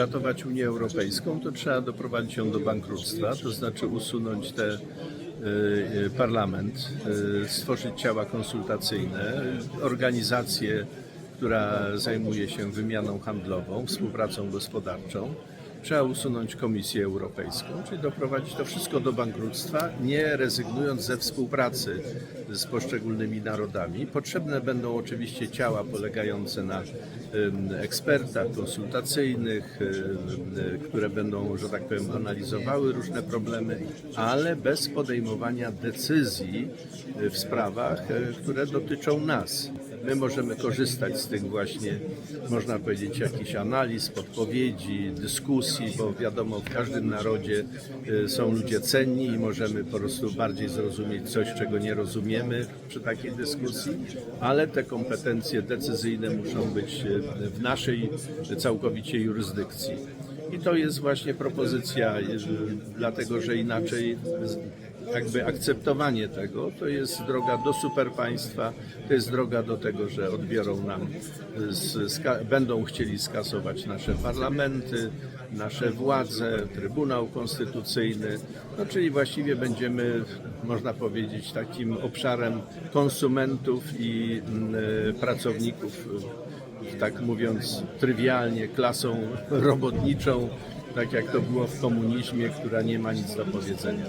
ratować Unię Europejską, to trzeba doprowadzić ją do bankructwa, to znaczy usunąć te y, y, parlament, y, stworzyć ciała konsultacyjne, organizację, która zajmuje się wymianą handlową, współpracą gospodarczą. Trzeba usunąć Komisję Europejską, czyli doprowadzić to wszystko do bankructwa, nie rezygnując ze współpracy z poszczególnymi narodami. Potrzebne będą oczywiście ciała polegające na ekspertach konsultacyjnych, które będą, że tak powiem, analizowały różne problemy, ale bez podejmowania decyzji w sprawach, y, które dotyczą nas. My możemy korzystać z tych właśnie, można powiedzieć, jakichś analiz, podpowiedzi, dyskusji, bo wiadomo, w każdym narodzie y, są ludzie cenni i możemy po prostu bardziej zrozumieć coś, czego nie rozumiemy przy takiej dyskusji, ale te kompetencje decyzyjne muszą być y, w naszej całkowicie jurysdykcji. I to jest właśnie propozycja, dlatego że inaczej jakby akceptowanie tego to jest droga do superpaństwa, to jest droga do tego, że odbiorą nam, będą chcieli skasować nasze parlamenty, nasze władze, Trybunał Konstytucyjny, no czyli właściwie będziemy, można powiedzieć, takim obszarem konsumentów i mm, e, pracowników, tak mówiąc trywialnie, klasą robotniczą, tak jak to było w komunizmie, która nie ma nic do powiedzenia.